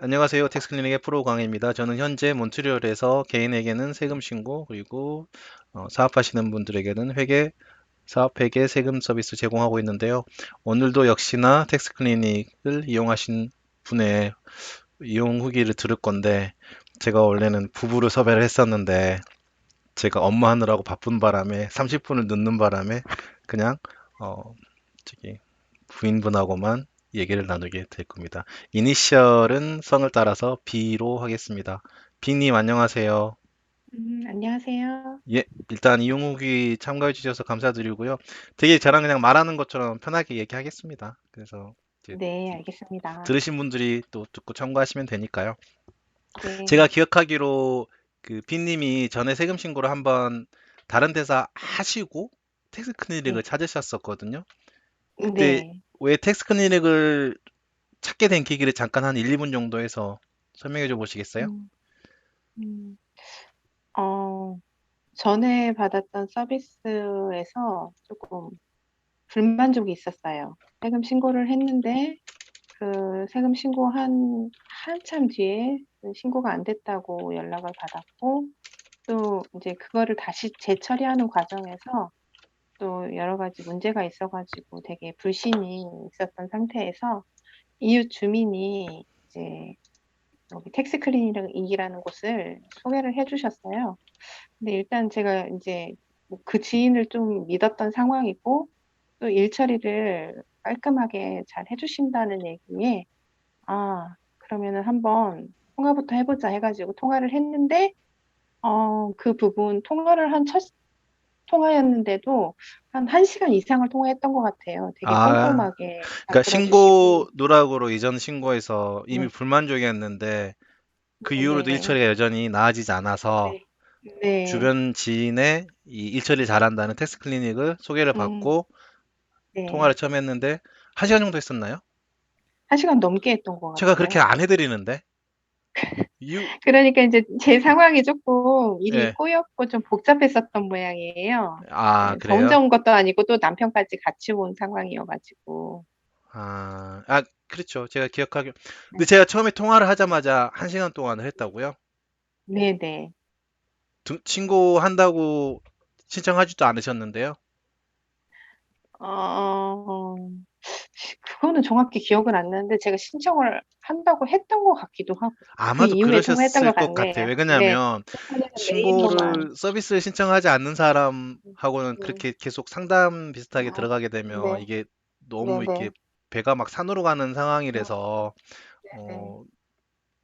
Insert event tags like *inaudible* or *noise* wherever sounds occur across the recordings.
안녕하세요. 텍스클리닉의 프로 강혜입니다. 저는 현재 몬트리올에서 개인에게는 세금 신고, 그리고 어, 사업하시는 분들에게는 회계, 사업 회계 세금 서비스 제공하고 있는데요. 오늘도 역시나 텍스클리닉을 이용하신 분의 이용 후기를 들을 건데, 제가 원래는 부부를 섭외를 했었는데, 제가 업무하느라고 바쁜 바람에 30분을 늦는 바람에 그냥 어, 저기 부인분하고만 얘기를 나누게 될 겁니다. 이니셜은 성을 따라서 B로 하겠습니다. B님 안녕하세요. 음, 안녕하세요. 예, 일단 이용욱이 참가해 주셔서 감사드리고요. 되게 저랑 그냥 말하는 것처럼 편하게 얘기하겠습니다. 그래서 네, 알겠습니다. 들으신 분들이 또 듣고 참고하시면 되니까요. 네, 제가 기억하기로 그 B님이 전에 세금 신고를 한번 다른 데서 하시고 텍스 클리닉을 네, 찾으셨었거든요. 그때 네. 왜 텍스 클리닉을 찾게 된 계기를 잠깐 한 1, 2분 정도 해서 설명해 줘 보시겠어요? 음, 음, 어, 전에 받았던 서비스에서 조금 불만족이 있었어요. 세금 신고를 했는데, 그 세금 신고한 한참 뒤에 그 신고가 안 됐다고 연락을 받았고, 또 이제 그거를 다시 재처리하는 과정에서 또 여러 가지 문제가 있어가지고 되게 불신이 있었던 상태에서 이웃 주민이 이제 여기 텍스 클리닉이라는 곳을 소개를 해주셨어요. 근데 일단 제가 이제 뭐그 지인을 좀 믿었던 상황이고 또 일 처리를 깔끔하게 잘 해주신다는 얘기에 아 그러면은 한번 통화부터 해보자 해가지고 통화를 했는데 어 그 부분 통화를 한 첫 통화였는데도 한 1시간 이상을 통화했던 것 같아요. 되게 아, 꼼꼼하게 잘 그러니까. 신고 누락으로 이전 신고해서 이미 네, 불만족이었는데 그 이후로도 일 네네. 처리가 여전히 나아지지 않아서 네. 네. 주변 지인의 이 일 처리 잘한다는 텍스 클리닉을 소개를 음, 받고 네. 통화를 처음 했는데 한 시간 정도 했었나요? 1시간 넘게 했던 것 제가 그렇게 같아요. 안 해드리는데 이 유 *laughs* 그러니까 이제 제 상황이 조금 일이 예. 꼬였고 좀 복잡했었던 모양이에요. 아, 네, 저 혼자 그래요? 온 것도 아니고 또 남편까지 같이 온 상황이어가지고. 아, 아, 그렇죠. 제가 기억하기. 네. 근데 제가 처음에 통화를 하자마자 한 시간 동안을 했다고요? 네네. 등- 신고한다고 신청하지도 않으셨는데요. 어, 그거는 정확히 기억은 안 나는데 제가 신청을 한다고 했던 것 같기도 하고 그 아마도 이후에 통화했던 그러셨을 것 것 같아요. 같네요. 왜 네. 핸드폰에서 메일로만. 신고를 서비스를 신청하지 않는 사람하고는 네. 그렇게 계속 상담 비슷하게 아, 들어가게 되면 네. 이게 너무 이렇게 네네. 배가 막 산으로 가는 상황이라서 네. 어,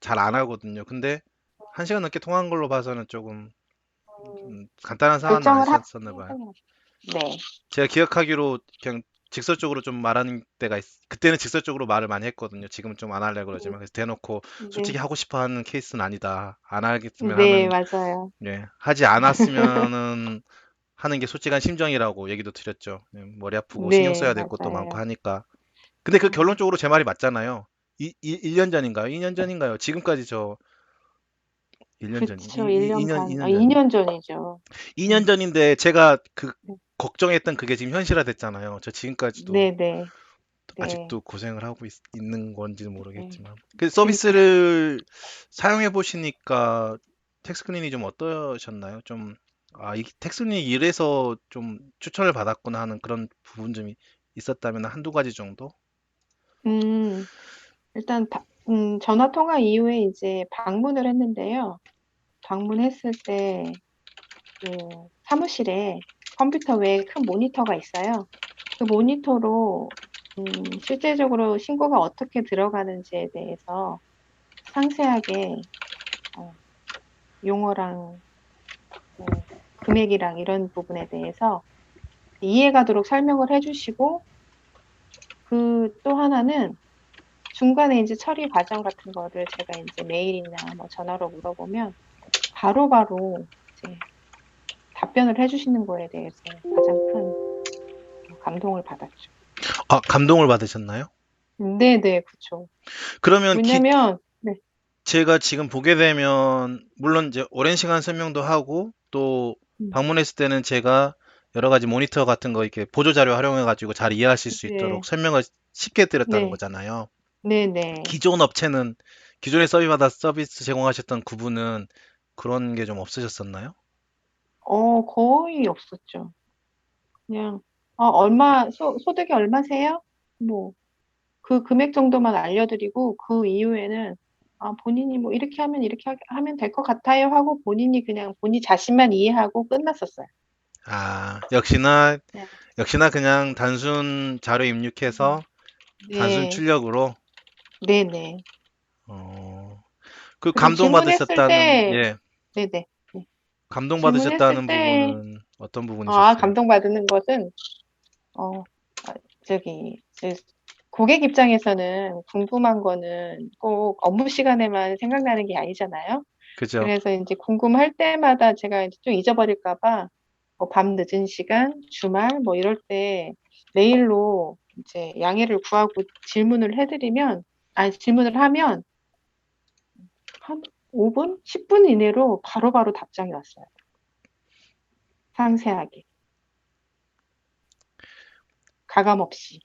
잘 안 하거든요. 근데 한 시간 넘게 통화한 걸로 봐서는 조금 음, 음, 간단한 사안은 결정을 하, 아니었었나 봐요. 네. 제가 기억하기로 그냥 직설적으로 좀 말하는 때가 있, 그때는 직설적으로 말을 많이 했거든요. 지금은 좀 안 하려고 그러지만 그래서 대놓고 솔직히 네. 하고 싶어 하는 케이스는 아니다. 안 하겠으면 네, 하는 맞아요. 예, 하지 않았으면은 *laughs* 하는 게 솔직한 심정이라고 얘기도 드렸죠. 예, 머리 아프고 신경 네, 써야 될 것도 많고 맞아요. 하니까. 근데 그 음, 결론적으로 제 말이 맞잖아요. 이, 이, 1년 전인가요? 2년 전인가요? 지금까지 저 1년 전이, 그쵸, 2, 1년 2년, 반, 아, 2년 전. 2년 전이죠. 2년 음, 전인데 제가 그 네, 걱정했던 그게 지금 현실화 됐잖아요. 저 지금까지도 네, 네, 네, 아직도 고생을 하고 있, 는 건지는 네. 모르겠지만. 그 그러니까, 서비스를 사용해 보시니까 텍스크린이 좀 어떠셨나요? 좀, 아, 이 텍스크린이 이래서 좀 추천을 받았구나 하는 그런 부분 좀 있었다면 한두 가지 정도? 음, 일단, 바- 음, 전화 통화 이후에 이제 방문을 했는데요. 방문했을 때, 그, 사무실에 컴퓨터 외에 큰 모니터가 있어요. 그 모니터로, 음, 실제적으로 신고가 어떻게 들어가는지에 대해서 상세하게, 어, 용어랑 뭐 금액이랑 이런 부분에 대해서 이해가도록 설명을 해주시고 그 또 하나는 중간에 이제 처리 과정 같은 거를 제가 이제 메일이나 뭐 전화로 물어보면 바로바로 이제 답변을 해주시는 거에 대해서 가장 큰 감동을 받았죠. 아, 감동을 받으셨나요? 네네, 그쵸. 그러면 기, 왜냐면, 네, 제가 지금 보게 되면, 물론 이제 오랜 시간 설명도 하고, 또 음, 방문했을 때는 제가 여러 가지 모니터 같은 거 이렇게 보조 자료 활용해 가지고 잘 이해하실 수 있도록 네, 설명을 쉽게 드렸다는 네, 거잖아요. 네네, 기존 업체는 기존에 서비스 받아 서비스 제공하셨던 그분은 그런 게 좀 없으셨었나요? 어, 거의 없었죠. 그냥, 어, 얼마, 소, 소득이 얼마세요? 뭐, 그 금액 정도만 알려드리고, 그 이후에는, 아, 본인이 뭐, 이렇게 하면 이렇게 하, 하면 될 것 같아요 하고, 본인이 그냥, 본인 자신만 이해하고 끝났었어요. 아, 역시나, 네. 역시나 그냥 단순 자료 입력해서 단순 네, 출력으로, 네네. 어, 그 그리고 질문했을 감동받으셨다는, 때, 예, 네네. 감동받으셨다는 때, 부분은 어떤 아, 부분이셨어요? 감동받는 것은, 어, 아, 저기, 이제 고객 입장에서는 궁금한 거는 꼭 업무 시간에만 생각나는 게 아니잖아요. 그죠? 그래서 이제 궁금할 때마다 제가 이제 좀 잊어버릴까 봐, 뭐 밤 늦은 시간, 주말, 뭐 이럴 때 메일로 이제 양해를 구하고 질문을 해 드리면, 아니, 질문을 하면 한 5분? 10분 이내로 바로 바로 답장이 왔어요. 상세하게. 가감 없이.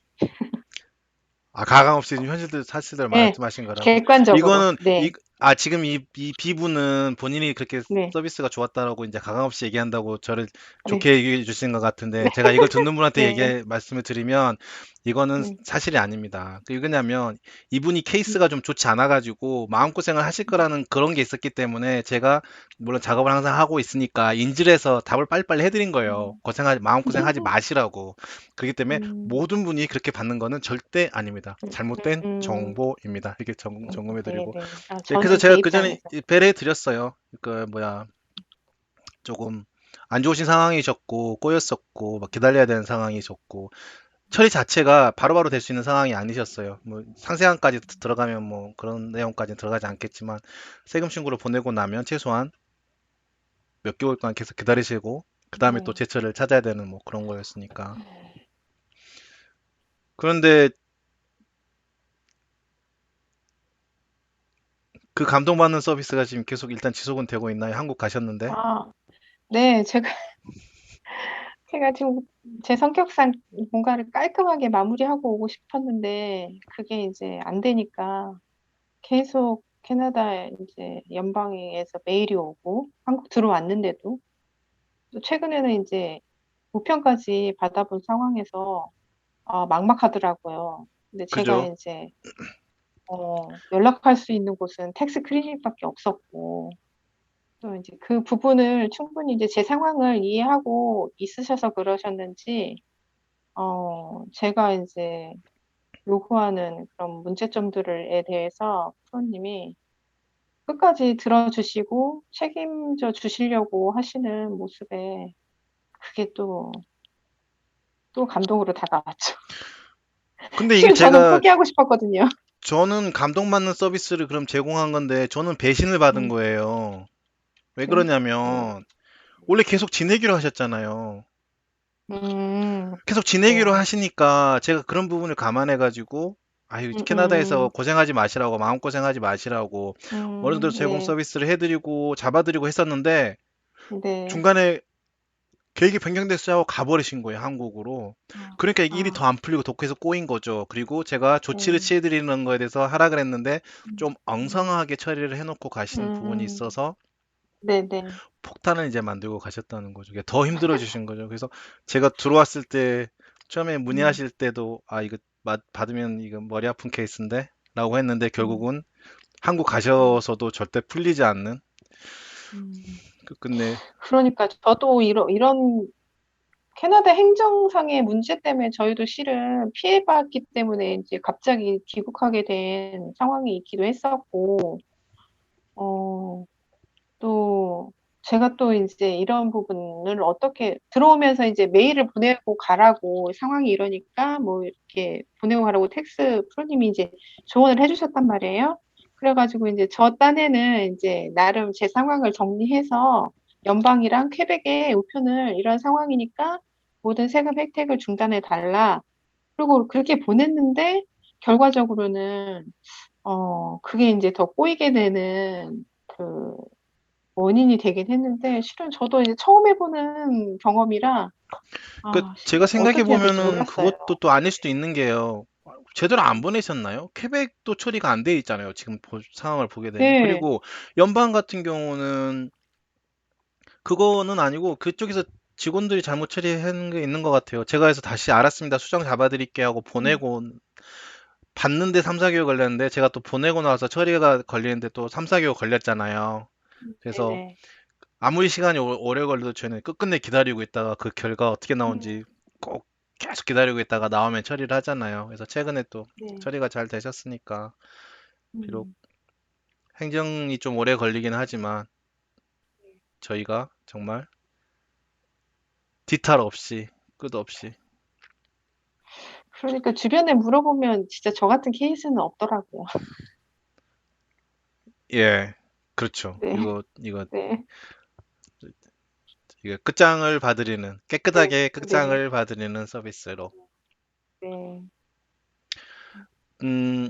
아, 가감 없이 지금 현실들 사실대로 네, 말씀하신 거라고? 객관적으로. 이거는, 네, 이, 아, 지금 이, 이 비분은 본인이 그렇게 네, 서비스가 좋았다라고 이제 가감 없이 얘기한다고 저를 네, 좋게 얘기해 주신 것 같은데, 제가 이걸 듣는 분한테 *laughs* 네, 얘기, 말씀을 드리면, 이거는 네. 사실이 아닙니다. 그 왜냐면, 이분이 음, 케이스가 좀 좋지 않아가지고, 마음고생을 하실 거라는 그런 게 있었기 때문에, 제가, 물론 작업을 항상 하고 있으니까, 인질해서 답을 빨리빨리 해드린 거예요. 음, 고생하지, 마음고생하지 마시라고. 그렇기 때문에, 음, 모든 분이 그렇게 받는 거는 절대 아닙니다. 음, 잘못된 음, 정보입니다. 이렇게 점, 음, 네, 점검해드리고. 네. 아, 네, 그래서 제 제가 그 전에. 배려해 드렸어요. 그 뭐야 조금 안 좋으신 상황이셨고 꼬였었고 막 기다려야 되는 상황이셨고 처리 자체가 바로바로 될 수 있는 상황이 아니셨어요. 뭐 상세한까지 드- 들어가면 뭐 그런 내용까지는 들어가지 않겠지만 세금 신고를 보내고 나면 최소한 몇 개월간 계속 기다리시고 그 다음에 또 네. 제철을 찾아야 되는 뭐 그런 거였으니까. 그런데 그 감동받는 서비스가 지금 계속 일단 지속은 되고 있나요? 한국 가셨는데? 아, 네, 제가, *laughs* 제가 지금 제 성격상 뭔가를 깔끔하게 마무리하고 오고 싶었는데, 그게 이제 안 되니까 계속 캐나다 이제 연방에서 메일이 오고, 한국 들어왔는데도, 또 최근에는 이제 우편까지 받아본 상황에서 아, 막막하더라고요. 근데 제가 그죠? 이제 어, 연락할 수 있는 곳은 텍스 클리닉밖에 없었고 또 이제 그 부분을 충분히 이제 제 상황을 이해하고 있으셔서 그러셨는지 어, 제가 이제 요구하는 그런 문제점들에 대해서 프로님이 끝까지 들어 주시고 책임져 주시려고 하시는 모습에 그게 또, 또 감동으로 다가왔죠. 근데 이게 실은 저는 제가 포기하고 싶었거든요. 저는 감동받는 서비스를 그럼 제공한 건데 저는 배신을 받은 음, 거예요. 왜 네. 음, 그러냐면 원래 계속 지내기로 하셨잖아요. 음, 계속 지내기로 네. 하시니까 제가 그런 부분을 감안해 가지고 아유 음, 캐나다에서 음, 고생하지 마시라고 마음 고생하지 마시라고 어느 정도 음, 제공 네, 서비스를 해드리고 잡아드리고 했었는데 네. 중간에 계획이 변경됐어요 하고 가버리신 거예요 한국으로. 아, 그러니까 이게 일이 더 아, 안 풀리고 독해서 꼬인 거죠. 그리고 제가 조치를 네. 취해드리는 거에 대해서 하라 그랬는데 음, 좀 음, 엉성하게 처리를 해놓고 가신 부분이 음, 있어서 네네. 폭탄을 이제 만들고 가셨다는 거죠. 더 힘들어 주신 거죠. 그래서 제가 들어왔을 때 처음에 음, 문의하실 때도 아 이거 맞- 받으면 이거 머리 아픈 케이스인데 라고 했는데 음, 결국은 한국 음, 가셔서도 절대 풀리지 않는 음. 끝끝내 그러니까 저도 이런, 이런 캐나다 행정상의 문제 때문에 저희도 실은 피해봤기 때문에 이제 갑자기 귀국하게 된 상황이 있기도 했었고, 어, 또 제가 또 이제 이런 부분을 어떻게 들어오면서 이제 메일을 보내고 가라고 상황이 이러니까 뭐 이렇게 보내고 가라고 텍스 프로님이 이제 조언을 해주셨단 말이에요. 그래가지고 이제 저 딴에는 이제 나름 제 상황을 정리해서 연방이랑 퀘벡의 우편을 이런 상황이니까 모든 세금 혜택을 중단해 달라. 그리고 그렇게 보냈는데 결과적으로는 어 그게 이제 더 꼬이게 되는 그 원인이 되긴 했는데 실은 저도 이제 처음 해보는 경험이라 그 아, 제가 실 생각해 어떻게 해야 될지 보면은 몰랐어요. 그것도 또 아닐 수도 있는 게요. 제대로 안 보내셨나요? 퀘벡도 처리가 안 돼 있잖아요. 지금 보- 상황을 보게 되면. 네, 그리고 연방 같은 경우는 그거는 아니고 그쪽에서 직원들이 잘못 처리한 게 있는 것 같아요. 제가 해서 다시 알았습니다. 수정 잡아드릴게요 하고 음, 보내고 받는데 3, 4개월 걸렸는데 제가 또 보내고 나서 처리가 걸리는데 또 3, 4개월 걸렸잖아요. 그래서 네네. 아무리 시간이 오- 오래 걸려도 저는 끝끝내 기다리고 있다가 그 결과 어떻게 나온지 음, 꼭 계속 기다리고 있다가 나오면 처리를 하잖아요. 그래서 최근에 또 네. 처리가 잘 되셨으니까 비록 음, 행정이 좀 오래 걸리긴 하지만 저희가 정말 뒤탈 없이 끝 없이 그러니까 주변에 물어보면 진짜 저 같은 케이스는 없더라고요. 예 그렇죠. 네, 이거 이거 네, 끝장을 봐드리는 깨끗하게 네, 끝장을 봐드리는 서비스로. 네. 음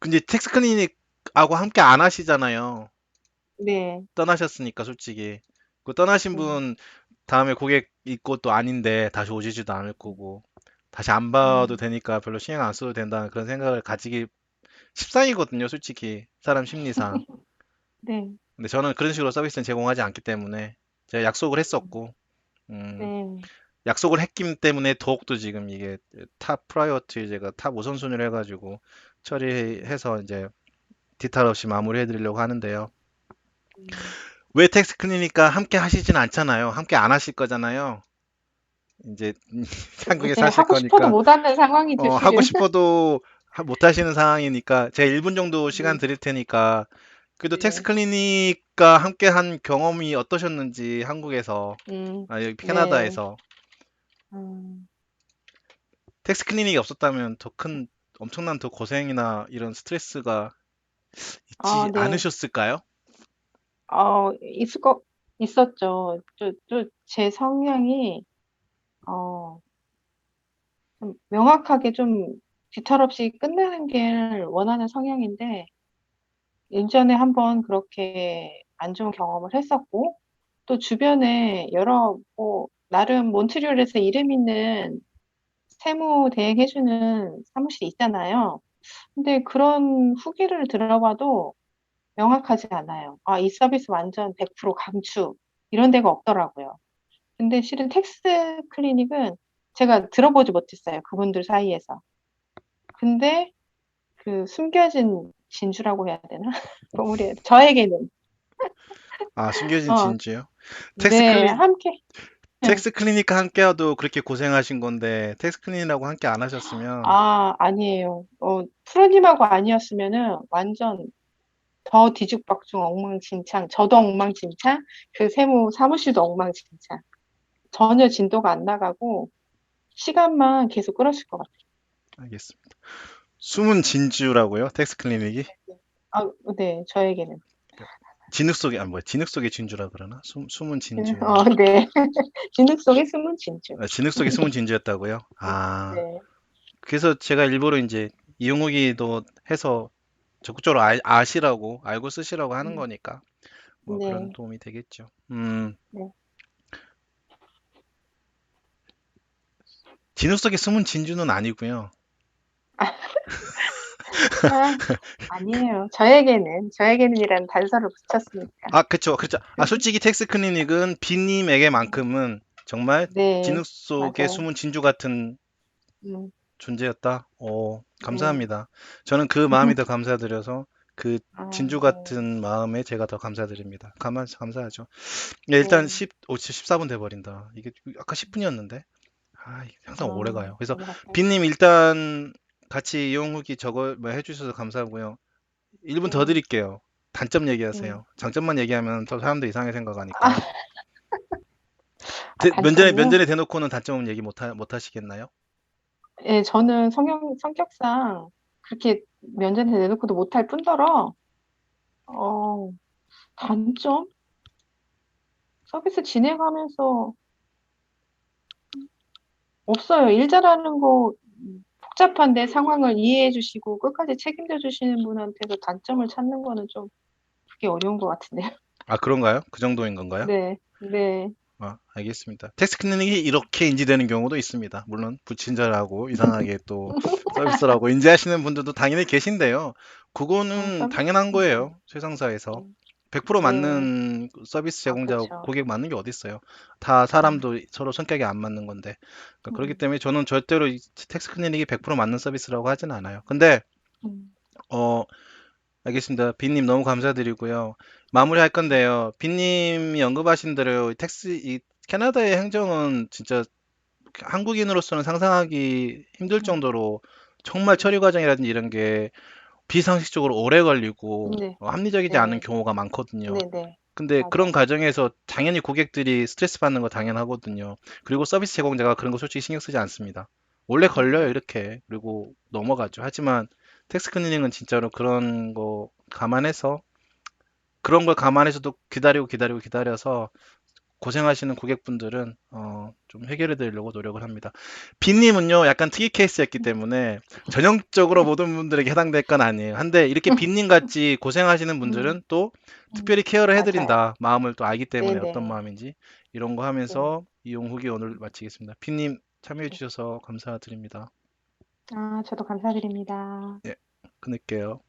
근데 텍스 클리닉하고 함께 안 하시잖아요. 네, 떠나셨으니까 솔직히. 그 떠나신 음, 분 다음에 고객 있고 또 아닌데 다시 오시지도 않을 거고. 다시 안 봐도 음, 되니까 별로 신경 안 써도 된다는 그런 생각을 가지기 십상이거든요, 솔직히. 사람 심리상. *laughs* 네, 근데 저는 그런 식으로 서비스는 제공하지 않기 때문에 제가 약속을 했었고, 음, 네, 약속을 했기 때문에 더욱더 지금 이게 탑 프라이어티 제가 탑 우선순위를 해가지고 처리해서 이제 뒤탈 없이 마무리해 드리려고 하는데요. 음, 왜 텍스 클리니까 함께 하시진 않잖아요. 함께 안 하실 거잖아요. 이제 *laughs* 한국에 사실 하고 싶어도 거니까 못하는 상황이죠, 어, 하고. 싶어도 *laughs* 하- 못 하시는 상황이니까 제가 1분 정도 시간 네, 드릴 테니까 그래도 네, 텍스 클리닉과 함께 한 경험이 어떠셨는지 한국에서? 음, 아, 여기 네, 캐나다에서. 음, 텍스 클리닉이 없었다면 더 큰 엄청난 더 고생이나 이런 스트레스가 아, 있지 네, 않으셨을까요? 어, 있을 거, 있었죠. 또, 또, 제 성향이, 어, 좀 명확하게 좀 뒤탈 없이 끝내는 게 원하는 성향인데, 예전에 한번 그렇게 안 좋은 경험을 했었고, 또 주변에 여러, 뭐, 나름 몬트리올에서 이름 있는 세무 대행해 주는 사무실이 있잖아요. 근데 그런 후기를 들어봐도 명확하지 않아요. 아, 이 서비스 완전 100% 강추. 이런 데가 없더라고요. 근데 실은 텍스 클리닉은 제가 들어보지 못했어요. 그분들 사이에서. 근데 그 숨겨진 진주라고 해야 되나? *laughs* 우리 저에게는 아, 숨겨진 어, 진주요? 텍스 네, 클리 함께 네. 텍스 클리닉과 함께하도 그렇게 고생하신 건데 텍스 클리닉하고 함께 안 하셨으면 아, 아니에요. 어, 프로님하고 아니었으면은 완전 더 뒤죽박죽 엉망진창, 저도 엉망진창, 그 세무 사무실도 엉망진창. 전혀 진도가 안 나가고 시간만 계속 끌었을 것 같아요. 알겠습니다. 숨은 진주라고요? 텍스 클리닉이? 아, 네, 저에게는. 진흙 속에 아 뭐야 진흙 속의 진주라 그러나? 숨, 숨은 진주. 어, 네. *laughs* 진흙 속에 숨은 진주. 아, 진흙 속에 숨은 진주였다고요? *laughs* 아 네. 그래서 제가 일부러 이제 이용후기도 해서 적극적으로 아, 아시라고 알고 쓰시라고 하는 음, 거니까 뭐 네. 그런 도움이 되겠죠. 음 네. 진흙 속에 숨은 진주는 아니고요. 아, 아니에요. 저에게는, 저에게는이라는 단서를 붙였으니까. 아 그쵸 그쵸. 아 솔직히 텍스 클리닉은 비님에게만큼은 정말 네, 진흙 속에 맞아요. 숨은 진주 같은 음, 존재였다. 어, 네. 감사합니다. 저는 그 마음이 더 감사드려서 그 아, 진주 네. 같은 마음에 제가 더 감사드립니다. 가만 감사하죠. 예, 일단 네. 10, 오, 14분 돼버린다. 이게 아까 10분이었는데. 아, 이게 항상 오래 아, 가요. 그래서? 빈님 일단 같이 이용 후기 저거 뭐 해주셔서 감사하고요. 1분 더 네. 드릴게요. 단점 네. 얘기하세요. 장점만 얘기하면 또 사람들 이상하게 생각하니까. 아, 대- 아, 면전에 단점이요? 면전에 대놓고는 단점은 얘기 못, 하, 못 하시겠나요? 예, 저는 성형, 성격상 그렇게 면전에 내놓고도 못할 뿐더러, 어, 단점? 서비스 진행하면서 없어요. 일 잘하는 거 복잡한데 상황을 이해해 주시고 끝까지 책임져 주시는 분한테도 단점을 찾는 거는 좀 그게 어려운 것 같은데요. 아, 그런가요? 그 정도인 건가요? 네, 네. 아, 알겠습니다. 텍스트 클리닉이 이렇게 인지되는 경우도 있습니다. 물론 불친절하고 이상하게 또 *laughs* 서비스라고 인지하시는 분들도 당연히 계신데요. 어, 그거는 서비스, 당연한 거예요. 음, 세상사에서. 음, 100% 네, 맞는 서비스 아, 제공자 그렇죠. 고객 맞는 게 어디 있어요? 다 음, 사람도 서로 성격이 안 맞는 건데. 그러니까 그렇기 음, 때문에 저는 절대로 이 텍스트 클리닉이 100% 맞는 서비스라고 하진 않아요. 근데 음, 어 알겠습니다. 빈님 너무 감사드리고요. 마무리할 건데요. 빈님이 언급하신 대로 텍스 이 캐나다의 행정은 진짜 한국인으로서는 상상하기 힘들 음, 정도로 정말 처리 과정이라든지 이런 게 비상식적으로 오래 걸리고 네, 어, 합리적이지 않은 네, 경우가 많거든요. 네, 네, 근데 그런 맞아요. 과정에서 당연히 고객들이 스트레스 받는 거 당연하거든요. 그리고 서비스 제공자가 그런 거 솔직히 신경 쓰지 않습니다. 원래 걸려요, 음, 이렇게. 그리고 넘어가죠. 하지만 텍스 클리닝은 진짜로 그런 거 감안해서 그런 걸 감안해서도 기다리고 기다리고 기다려서 고생하시는 고객분들은 어, 좀 해결해 드리려고 노력을 합니다. 빈님은요, 약간 특이 케이스였기 때문에 전형적으로 모든 분들에게 해당될 건 아니에요. 한데 이렇게 빈님 같이 고생하시는 음, 분들은 또 음, 특별히 케어를. 해드린다. 마음을 또 알기 네, 때문에 어떤 네, 마음인지 이런 거 네. 하면서 이용 후기 오늘 마치겠습니다. 빈님 참여해 주셔서 감사드립니다. 아, 저도 감사드립니다. 예, 끊을게요.